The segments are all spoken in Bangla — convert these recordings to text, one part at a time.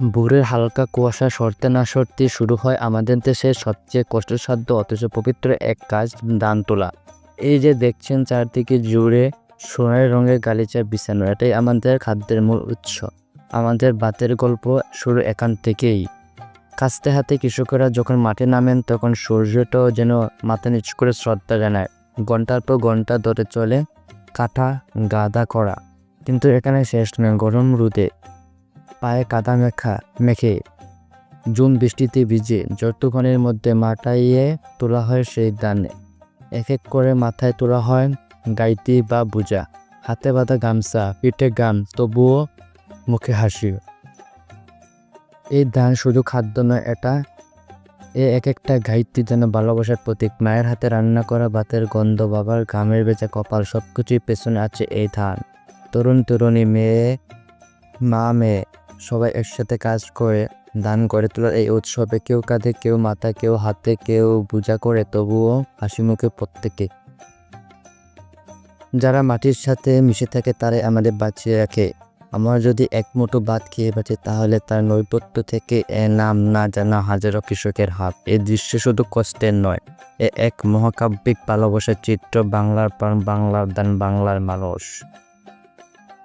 ভোরের হালকা কুয়াশা সরতে না সরতেই শুরু হয় আমাদের দেশের সবচেয়ে কষ্টসাধ্য অথচ পবিত্র এক কাজ, দান তোলা। এই যে দেখছেন চারদিকে জুড়ে সোনালি রঙের গালিচা বিছানো, এটাই আমাদের খাদ্যের মূল উৎস। আমাদের বাতের গল্প শুরু এখান থেকেই। কাস্তে হাতে কৃষকেরা যখন মাঠে নামেন, তখন সূর্যটাও যেন মাথা নিচু করে শ্রদ্ধা জানায়। ঘণ্টার পর ঘণ্টা ধরে চলে কাঠা গাদা করা। কিন্তু এখানে শেষ নয়, গরম রোদে। পায়ে কাদা মেখা, মেখে জুম বৃষ্টিতে ভিজে যতক্ষণের মধ্যে মাটাইয়ে তোলা হয় সেই দানে। এক এক করে মাথায় তোলা হয় গাইতি বা বুজা, হাতে বাঁধা গামছা, পিঠে গান, তবুও মুখে হাসি। এই ধান শুধু খাদ্য নয়, এটা এ এক একটা ঘাইতি যেন ভালোবাসার প্রতীক। মায়ের হাতে রান্না করা ভাতের গন্ধ, বাবার ঘামের বেচা কপাল সব কিছুর পেছনে আছে এই ধান। তরুণ তরুণী মেয়ে, মা মেয়ে সবাই একসাথে কাজ করে, দান করে, তোলার এই উৎসবে কেউ কাঁধে, কেউ মাথা কেউ হাতে, কেউ পূজা করে, তবুও হাসি মুখে প্রত্যেকে। যারা মাটির সাথে মিশে থাকে, তারাই আমাদের বাঁচিয়ে রাখে। আমার যদি এক মুঠো ভাত খেয়ে বাঁচি, তাহলে তার নৈপত্য থেকে এ নাম না জানা হাজারো কৃষকের হাত। এ দৃশ্য শুধু কষ্টের নয়, এ এক মহাকাব্যিক ভালোবাসার চিত্র বাংলার প্রাণ, বাংলার দান, বাংলার মানুষ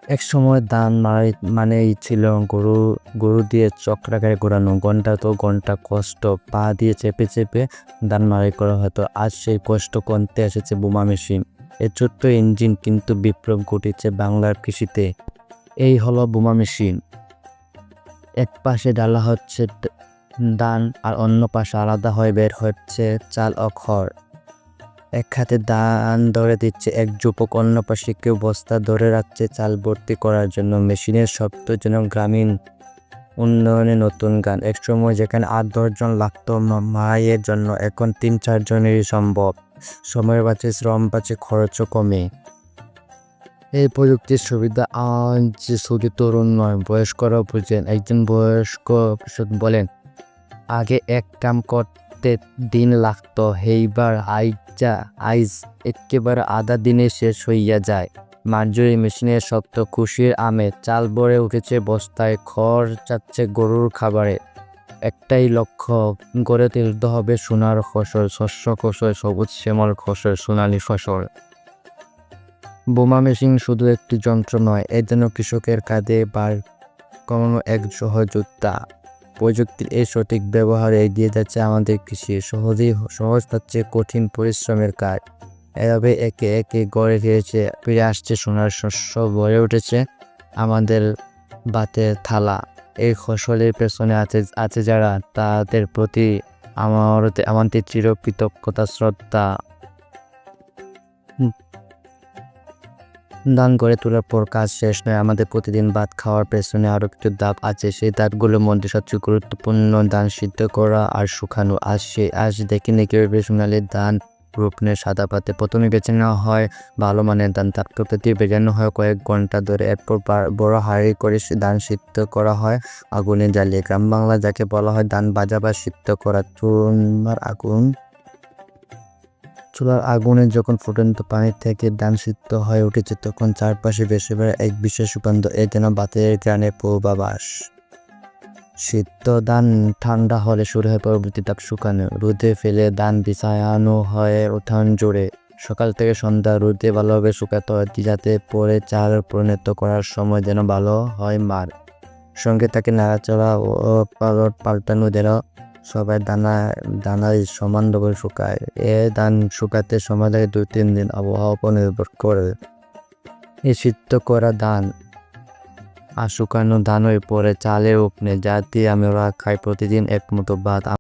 এক সময় দান মারাই মানেই ছিল গরু গরু দিয়ে চক্রাকারে ঘোরানো। ঘণ্টা তো ঘণ্টা কষ্ট, পা দিয়ে চেপে চেপে দান মারাই করা হতো। আজ সেই কষ্ট কমতে এসেছে বোমা মেশিন। এ ছোট্ট ইঞ্জিন কিন্তু বিপ্লব ঘটেছে বাংলার কৃষিতে। এই হলো বোমা মেশিন। এক পাশে ডালা হচ্ছে ধান আর অন্য পাশে আলাদা হয়ে বের হচ্ছে চাল খড়। এক হাতে দান ধরে দিচ্ছে, এক যুবক অন্য পাশে কেউ বস্তা ধরে রাখছে চাল ভর্তি করার জন্য। মেশিনের শব্দ যেন গ্রামীণ উন্নয়নে নতুন গান। এক সময় যেখানে আট দশজন লাগতো মায়ের জন্য, এখন তিন চারজনেরই সম্ভব। সময় বাঁচে, শ্রম বাঁচে, খরচও কমে। এই প্রযুক্তির সুবিধা আজ শুধু তরুণ নয়, বয়স্করাও বুঝেন। একজন বয়স্ক বলেন, আগে এক কাম করতে দিন লাগতো হেইবার আইজা, আইজ একেবারে আধা দিনে শেষ হইয়া যায়। মার্জরি মেশিনের শব্দ, খুশির আমে চাল ভরে উঠেছে বস্তায়, খড় যাচ্ছে গরুর খাবারে। একটাই লক্ষ্য, গড়ে তুলতে হবে সোনার ফসল, শস্য ফসল সবুজ শ্যামল ফসল সোনালি ফসল। বোমা মেশিন শুধু একটি যন্ত্র নয়, এ যেন কৃষকের কাঁধে বার কমানো এক সহযোদ্ধা প্রযুক্তির এই সঠিক ব্যবহারে এগিয়ে যাচ্ছে আমাদের কৃষি। সহজেই সহজ হচ্ছে কঠিন পরিশ্রমের কাজ। এভাবে একে একে গড়ে ফিরেছে, ফিরে আসছে সোনার শস্য, গড়ে উঠেছে আমাদের বাতের থালা। এই ফসলের পেছনে আছে আছে যারা, তাদের প্রতি আমার আমাদের চির কৃতজ্ঞতা শ্রদ্ধা। দান করে তোলার পর কাজ শেষ নয়। আমাদের প্রতিদিন ভাত খাওয়ার পেছনে আরও কিছু ধাপ আছে। সেই দাঁতগুলোর মধ্যে সবচেয়ে গুরুত্বপূর্ণ দান সিদ্ধ করা আর শুকানো। আজ সে আজ দেখি নাকি সোনালি দান। রূপনের সাদা পাতে প্রথমে বেছে নেওয়া হয়। ভালো মানের ধান তারপর দিয়ে বেজানো হয়। কয়েক ঘণ্টা ধরে এরপর বড় হাঁড়ি করে ধান সিদ্ধ করা হয়। আগুনে জ্বালিয়ে গ্রাম বাংলা যাকে বলা হয় ধান ভাজা বা সিদ্ধ করা। চুলার আগুন। চুলার আগুনে যখন ফুটন্ত পানি থেকে ধান সিদ্ধ হয়ে উঠেছে, তখন চারপাশে বেশি এক বিশেষ সুগন্ধ এ যেন বাতের গ্রানে পূর্বাবাস সিদ্ধ ধান ঠান্ডা হলে শুরু হয় পরবর্তী তাপ শুকানো। রোদে ফেলে ধান বিছায়ানো হয় উঠান জোরে। সকাল থেকে সন্ধ্যা রোদে ভালোভাবে শুকাতে হয়, যাতে পরে চাল পরিণত করার সময় যেন ভালো হয় মার। সঙ্গে তাকে নাড়াচড়া ও পালট পাল্টানো যেন সবাই দানা দানায় সমানভাবে শুকায়। এ ধান শুকাতে সময় লাগে দুই, তিন দিন আবহাওয়া উপর নির্ভর করে। এই সিদ্ধ করা ধান আর শুকানো ধান হয়ে পরে চালে উপনে যা দিয়ে আমরা খাই প্রতিদিন একমতো ভাত।